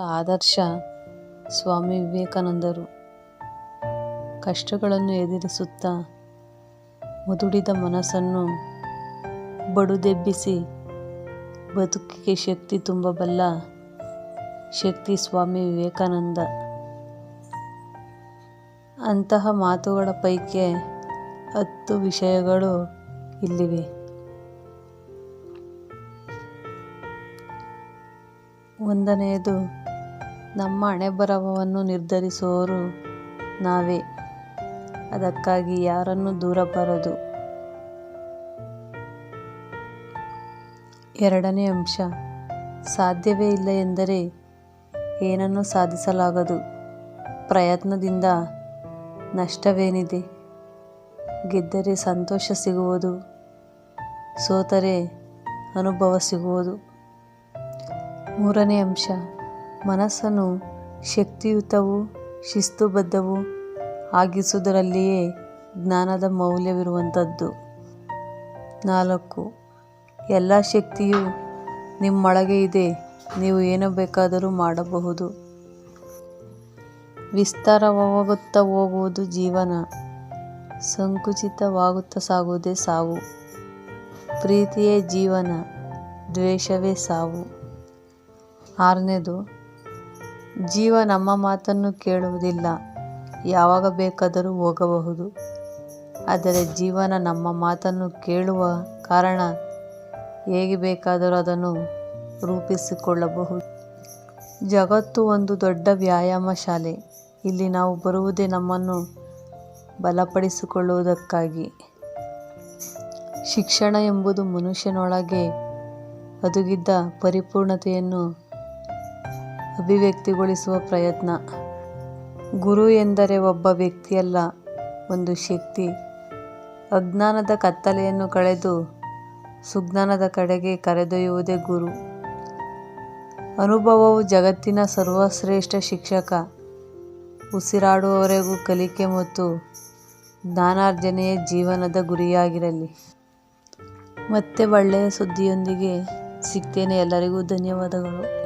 ಆದರ್ಶ ಸ್ವಾಮಿ ವಿವೇಕಾನಂದರು. ಕಷ್ಟಗಳನ್ನು ಎದುರಿಸುತ್ತಾ ಮುದುಡಿದ ಮನಸ್ಸನ್ನು ಬಡುದೆಬ್ಬಿಸಿ ಬದುಕಿಗೆ ಶಕ್ತಿ ತುಂಬಬಲ್ಲ ಶಕ್ತಿ ಸ್ವಾಮಿ ವಿವೇಕಾನಂದ. ಅಂತಹ ಮಾತುಗಳ ಪೈಕಿ ಹತ್ತು ವಿಷಯಗಳು ಇಲ್ಲಿವೆ. ಒಂದನೆಯದು ನಮ್ಮ ಹಣೆಬರಹವನ್ನು ನಿರ್ಧರಿಸುವವರು ನಾವೇ. ಅದಕ್ಕಾಗಿ ಯಾರನ್ನು ದೂರಬಾರದು. ಎರಡನೇ ಅಂಶ, ಸಾಧ್ಯವೇ ಇಲ್ಲ ಎಂದರೆ ಏನನ್ನು ಸಾಧಿಸಲಾಗದು. ಪ್ರಯತ್ನದಿಂದ ನಷ್ಟವೇನಿದೆ? ಗೆದ್ದರೆ ಸಂತೋಷ ಸಿಗುವುದು, ಸೋತರೆ ಅನುಭವ ಸಿಗುವುದು. ಮೂರನೇ ಅಂಶ ಮನಸ್ಸನ್ನು ಶಕ್ತಿಯುತವು ಶಿಸ್ತುಬದ್ಧವು ಆಗಿಸುವುದರಲ್ಲಿಯೇ ಜ್ಞಾನದ ಮೌಲ್ಯವಿರುವಂಥದ್ದು. ನಾಲ್ಕು. ಎಲ್ಲ ಶಕ್ತಿಯು ನಿಮ್ಮೊಳಗೆ ಇದೆ. ನೀವು ಏನು ಬೇಕಾದರೂ ಮಾಡಬಹುದು. ವಿಸ್ತಾರವಾಗುತ್ತಾ ಹೋಗುವುದು ಜೀವನ. ಸಂಕುಚಿತವಾಗುತ್ತಾ ಸಾಗುವುದೇ ಸಾವು. ಪ್ರೀತಿಯೇ ಜೀವನ. ದ್ವೇಷವೇ ಸಾವು. ಆರನೇದು. ಜೀವ ನಮ್ಮ ಮಾತನ್ನು ಕೇಳುವುದಿಲ್ಲ. ಯಾವಾಗ ಬೇಕಾದರೂ ಹೋಗಬಹುದು. ಆದರೆ ಜೀವನ ನಮ್ಮ ಮಾತನ್ನು ಕೇಳುವ ಕಾರಣ ಹೇಗೆ ಬೇಕಾದರೂ ಅದನ್ನು ರೂಪಿಸಿಕೊಳ್ಳಬಹುದು. ಜಗತ್ತು ಒಂದು ದೊಡ್ಡ ವ್ಯಾಯಾಮ ಶಾಲೆ ಇಲ್ಲಿ ನಾವು ಬರುವುದೇ ನಮ್ಮನ್ನು ಬಲಪಡಿಸಿಕೊಳ್ಳುವುದಕ್ಕಾಗಿ. ಶಿಕ್ಷಣ ಎಂಬುದು ಮನುಷ್ಯನೊಳಗೆ ಬದುಗಿದ್ದ ಪರಿಪೂರ್ಣತೆಯನ್ನು ಅಭಿವ್ಯಕ್ತಿಗೊಳಿಸುವ ಪ್ರಯತ್ನ. ಗುರು ಎಂದರೆ ಒಬ್ಬ ವ್ಯಕ್ತಿಯಲ್ಲ, ಒಂದು ಶಕ್ತಿ. ಅಜ್ಞಾನದ ಕತ್ತಲೆಯನ್ನು ಕಳೆದು ಸುಜ್ಞಾನದ ಕಡೆಗೆ ಕರೆದೊಯ್ಯುವುದೇ ಗುರು. ಅನುಭವವು ಜಗತ್ತಿನ ಸರ್ವಶ್ರೇಷ್ಠ ಶಿಕ್ಷಕ. ಉಸಿರಾಡುವವರೆಗೂ ಕಲಿಕೆ ಮತ್ತು ಜ್ಞಾನಾರ್ಜನೆಯೇ ಜೀವನದ ಗುರಿಯಾಗಿರಲಿ. ಮತ್ತೆ ಒಳ್ಳೆಯ ಸುದ್ದಿಯೊಂದಿಗೆ ಸಿಗ್ತೇನೆ ಎಲ್ಲರಿಗೂ. ಧನ್ಯವಾದಗಳು.